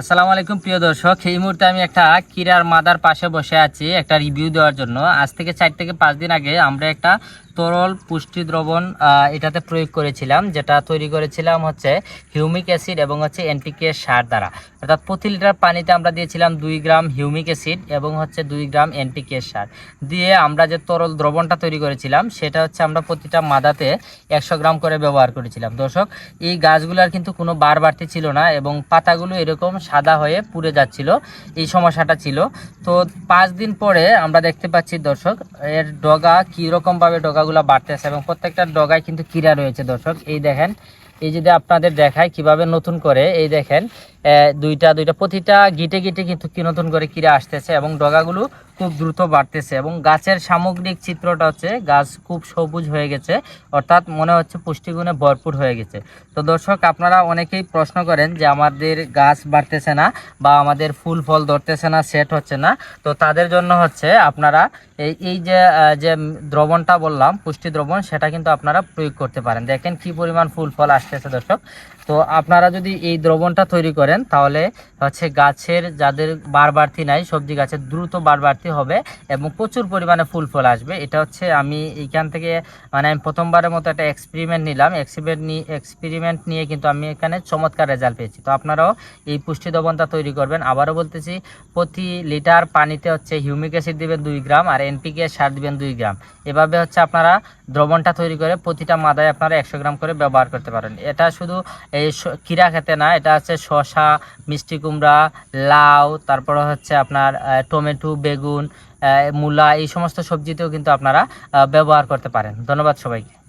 আসসালামু আলাইকুম, প্রিয় দর্শক। এই মুহূর্তে আমি একটা কিরার মাদার পাশে বসে আছি, একটা রিভিউ দেওয়ার জন্য। আজ থেকে চার থেকে পাঁচ দিন আগে আমরা একটা তরল পুষ্টি দ্রবণ এটাতে প্রয়োগ করেছিলাম, যেটা তৈরি করেছিলাম হচ্ছে হিউমিক অ্যাসিড এবং হচ্ছে এনপিকে সার দ্বারা। অর্থাৎ প্রতি লিটার পানিতে আমরা দিয়েছিলাম দুই গ্রাম হিউমিক অ্যাসিড এবং হচ্ছে দুই গ্রাম এনপিকে সার। দিয়ে আমরা যে তরল দ্রবণটা তৈরি করেছিলাম, সেটা হচ্ছে আমরা প্রতিটা মাদাতে একশো গ্রাম করে ব্যবহার করেছিলাম। দর্শক, এই গাছগুলোর কিন্তু কোনো বার বাড়তি ছিল না এবং পাতাগুলো এরকম সাদা হয়ে পুড়ে যাচ্ছিল, এই সমস্যাটা ছিল। তো পাঁচ দিন পরে আমরা দেখতে পাচ্ছি, দর্শক, এর ডগা কীরকমভাবে ডগাগুলো বাড়তেছে এবং প্রত্যেকটা ডগায় কিন্তু কিরা রয়েছে দর্শক। এই দেখেন এই যদি আপনাদের দেখায় কীভাবে নতুন করে, এই দেখেন দুইটা দুইটা, প্রতিটা গিটে গিটে কিন্তু কি নতুন করে কিরা আসতেছে এবং ডগাগুলো খুব দ্রুত বাড়তেছে এবং গাছের সামগ্রিক চিত্রটা হচ্ছে গাছ খুব সবুজ হয়ে গেছে, অর্থাৎ মনে হচ্ছে পুষ্টিগুণে ভরপুর হয়ে গেছে। তো দর্শক, আপনারা অনেকেই প্রশ্ন করেন যে আমাদের গাছ বাড়তেছে না বা আমাদের ফুল ফল ধরতেছে না, সেট হচ্ছে না। তো তাদের জন্য হচ্ছে আপনারা এই এই যে যে দ্রবণটা বললাম, পুষ্টি দ্রবণ, সেটা কিন্তু আপনারা প্রয়োগ করতে পারেন। দেখেন কি পরিমাণ ফুল ফল আসতেছে দর্শক। তো আপনারা যদি এই দ্রবণটা তৈরি করেন, তাহলে হচ্ছে গাছের যাদের বার বাড়তি নাই, সবজি গাছের দ্রুত বার বাড়তি হবে এবং প্রচুর পরিমাণে ফুল ফল আসবে। এটা হচ্ছে আমি এইখান থেকে মানে আমি প্রথমবারের মতো একটা এক্সপেরিমেন্ট নিলাম। এক্সপেরিমেন্ট নিয়ে এক্সপেরিমেন্ট নিয়ে কিন্তু আমি এখানে চমৎকার রেজাল্ট পেয়েছি। তো আপনারাও এই পুষ্টি দ্রবণটা তৈরি করবেন। আবারও বলতেছি, প্রতি লিটার পানিতে হচ্ছে হিউমিক অ্যাসিড দিবেন দুই গ্রাম আর এনপিকে সার দিবেন দুই গ্রাম। এভাবে হচ্ছে আপনারা দ্রবণটা তৈরি করে প্রতিটা মাদায় আপনারা একশো গ্রাম করে ব্যবহার করতে পারেন। এটা শুধু এই কীরা খেতে না, এটা আছে শসা, মিষ্টি কুমড়া, লাউ, তারপরে হচ্ছে আপনার টমেটো, বেগুন মূলা, এই সমস্ত সবজিতেও কিন্তু আপনারা ব্যবহার করতে পারেন। ধন্যবাদ সবাইকে।